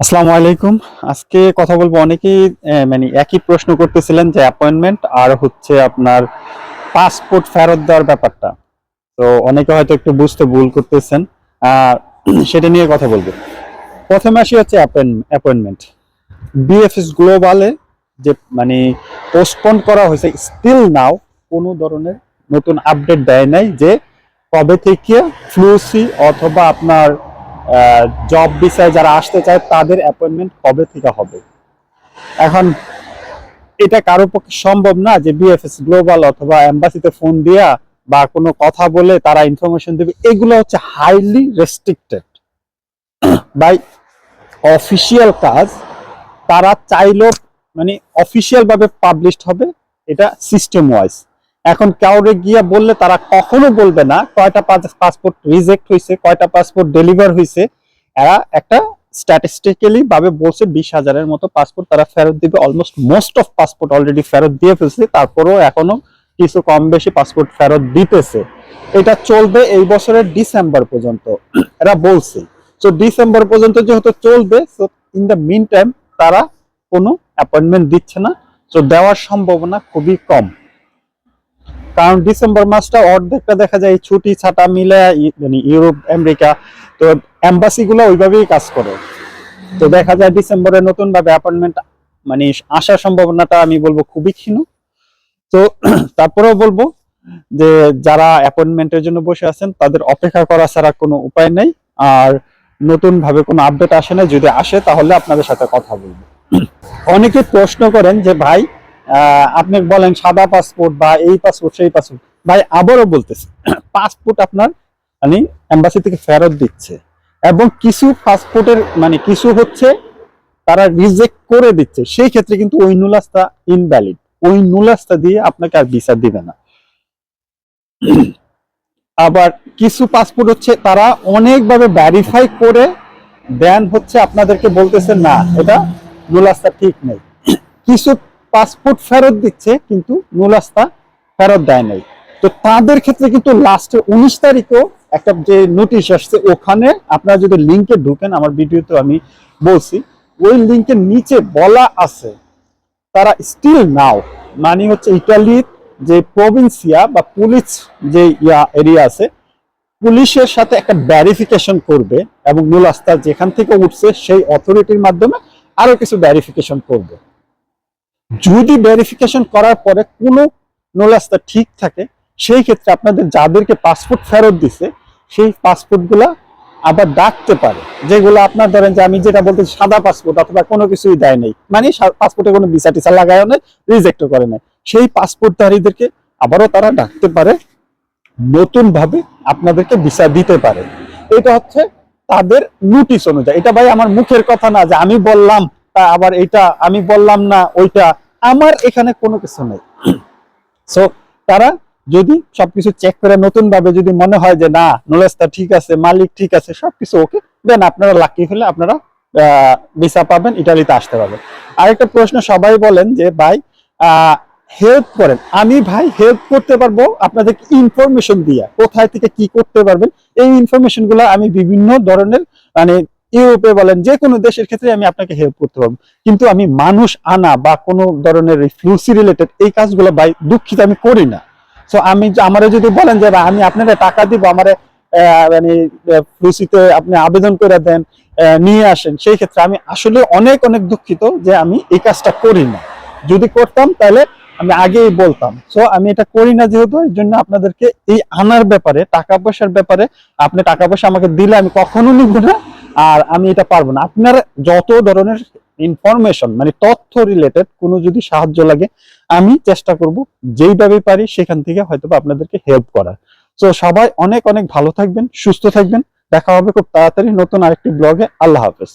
আসসালামু আলাইকুম। আজকে কথা বলব অনেকেই মানে একই প্রশ্ন করতেছিলেন যে অ্যাপয়েন্টমেন্ট আর হচ্ছে আপনার পাসপোর্ট ফেরত দেওয়ার ব্যাপারটা। তো অনেকে হয়তো একটু বুঝতে ভুল করতেছেন। আর সেটা নিয়ে কথা বলব। প্রথমে আসি হচ্ছে অ্যাপয়েন্টমেন্ট বিএফএস গ্লোবালে যে মানে পোস্টপোন করা হয়েছে স্টিল নাও কোনো ধরনের নতুন আপডেট দেয় নাই যে কবে থেকে ফ্লুসি অথবা আপনার জব বিষয়ে যারা আসতে চায়, তাদের অ্যাপয়েন্টমেন্ট কবে থেকে হবে? এখন, এটা কারও পক্ষে সম্ভব না যে বিএফএস গ্লোবাল অথবা এম্বাসিতে ফোন দিয়া বা কোনো কথা বলে তারা ইনফরমেশন দেবে। এগুলো হচ্ছে হাইলি রেস্ট্রিক্টেড বাই অফিসিয়াল কাজ, তারা চাইলেও মানে অফিসিয়াল ভাবে পাবলিশড হবে, এটা সিস্টেম ওয়াইজ এখন কাউরে গিয়ে বললে তারা কখনো বলবে না, কয়টা পাসপোর্ট রিজেক্ট হয়েছে কয়টা পাসপোর্ট ডেলিভার হয়েছে এরা একটা স্ট্যাটিস্টিক্যালি ভাবে বলছে বিশ হাজারের মতো পাসপোর্ট তারা ফেরত দিবে almost most of passport already ফেরত দিয়ে ফেলছে, তারপরেও এখনও কিছু কম বেশি পাসপোর্ট ফেরত দিতেছে। এটা চলবে এই বছরের ডিসেম্বর পর্যন্ত, এরা বলছে। তো ডিসেম্বর পর্যন্ত যেহেতু চলবে তো ইন দ্য মিন টাইম তারা কোনো অ্যাপয়েন্টমেন্ট দিচ্ছে না তো দেওয়ার সম্ভাবনা খুবই কম। কারণ ডিসেম্বর মাসটা অর্ধেকটা দেখা যায় ছুটি, ছাটা মিলে মানে ইউরোপ, আমেরিকা, তো এম্বাসি গুলো ওইভাবেই কাজ করে। তো দেখা যায় ডিসেম্বরে নতুন ভাবে অ্যাপয়েন্টমেন্ট মানে আসার সম্ভাবনাটা আমি বলব খুবই ক্ষীণ। তো তারপরেও বলব যে যারা অ্যাপয়েন্টমেন্টের জন্য বসে আছেন, তাদের অপেক্ষা করা ছাড়া কোনো উপায় নেই। আর নতুন ভাবে কোনো আপডেট আসে না যদি আসে তাহলে আপনাদের সাথে কথা বলব। অনেকে প্রশ্ন করেন যে, ভাই আপনি বলেন সাদা পাসপোর্ট বা এই পাসপোর্ট সেই পাসপোর্ট ভাই, আবারও বলতেছে পাসপোর্ট আপনার মানে এম্বাসি থেকে ফেরত দিচ্ছে। এবং কিছু পাসপোর্টের মানে কিছু হচ্ছে তারা রিজেক্ট করে দিচ্ছে। সেই ক্ষেত্রে কিন্তু ওই নুলাসটা ইনভ্যালিড ওই নুলাসটা দিয়ে আপনাকে আর ভিসা দিবে না। আবার কিছু পাসপোর্ট হচ্ছে, তারা অনেকভাবে ভ্যারিফাই করে দেন হচ্ছে, আপনাদেরকে বলতেছে, না, এটা নুলাসটা ঠিক নেই। কিছু পাসপোর্ট ফেরত দিচ্ছে, কিন্তু নুলাসটা ফেরত দেয় নাই। তো তাদের ক্ষেত্রে কিন্তু লাস্টে উনিশ তারিখেও একটা যে নোটিশ আসছে, ওখানে আপনারা যদি লিঙ্কে ঢুকেন, আমার ভিডিওতে আমি বলছি, ওই লিঙ্কের নিচে বলা আছে, তারা স্টিল নাও মানে হচ্ছে ইটালির যে প্রভিন্সিয়া বা পুলিশ যে ইয়া এরিয়া আছে, পুলিশের সাথে একটা ভ্যারিফিকেশন করবে এবং আস্থা যেখান থেকে উঠছে, সেই অথরিটির মাধ্যমে আরও কিছু ভ্যারিফিকেশন করবে। যদি ভেরিফিকেশন করার পরে কোনো নোলাস্তা ঠিক থাকে, সেই ক্ষেত্রে আপনাদের যাদেরকে পাসপোর্ট ফেরত দিছে, সেই পাসপোর্টগুলা আবার ডাকতে পারে। যেগুলো আপনার ধরেন যে আমি যেটা বলতে সাদা পাসপোর্ট অথবা কোনো কিছুই দেয় নেই। মানে পাসপোর্টে কোনো ভিসা টিসা লাগায় নেই রিজেক্ট করে নেই। সেই পাসপোর্টধারীদেরকে আবারও তারা ডাকতে পারে নতুন ভাবে আপনাদেরকে ভিসা দিতে পারে। এটা হচ্ছে তাদের নোটিশ অনুযায়ী। এটা ভাই আমার মুখের কথা না যে আমি বললাম তা আবার এটা আমি বললাম না, ওইটা। আমার এখানে কোনো কিছু নেই। সো তারা যদি সবকিছু চেক করে নতুন ভাবে যদি মনে হয় যে, না নলেজটা ঠিক আছে, মালিক ঠিক আছে, সবকিছু ওকে দেন আপনারা লাকি হলে আপনারা ভিসা পাবেন ইটালিতে আসতে পারবেন। আরেকটা প্রশ্ন সবাই বলেন যে, ভাই হেল্প করেন। আমি, ভাই হেল্প করতে পারব আপনাদেরকে ইনফরমেশন দিয়ে। কোথায় থেকে কি করতে পারবেন? এই ইনফরমেশনগুলো আমি বিভিন্ন ধরনের মানে ইউরোপে বলেন যে কোনো দেশের ক্ষেত্রে আমি আপনাকে হেল্প করতে পারব। কিন্তু আমি মানুষ আনা বা কোনো ধরনের ফ্লুসি রিলেটেড এই কাজগুলো ভাই দুঃখিত আমি করি না। সো আমি আমারে যদি বলেন যে আমি আপনাকে টাকা দিব, আমারে মানে ফ্লুসিতে আপনি আবেদন করে দেন নিয়ে আসেন, সেই ক্ষেত্রে আমি আসলে অনেক অনেক দুঃখিত যে আমি এই কাজটা করি না। যদি করতাম, তাহলে আমি আগেই বলতাম। সো আমি এটা করি না যেহেতু, এই জন্য আপনাদেরকে এই আনার ব্যাপারে, টাকা পয়সার ব্যাপারে, আপনি টাকা পয়সা আমাকে দিলে আমি কখনো নিব না। আর আমি এটা পারব না। আপনার যত ধরনের ইনফরমেশন মানে তথ্য রিলেটেড কোনো যদি সাহায্য লাগে, আমি চেষ্টা করব যেইভাবে পারি সেখান থেকে হয়তো আপনাদেরকে হেল্প করার। তো সবাই অনেক অনেক ভালো থাকবেন, সুস্থ থাকবেন। দেখা হবে খুব তাড়াতাড়ি নতুন আরেকটি ব্লগে আল্লাহ হাফেজ।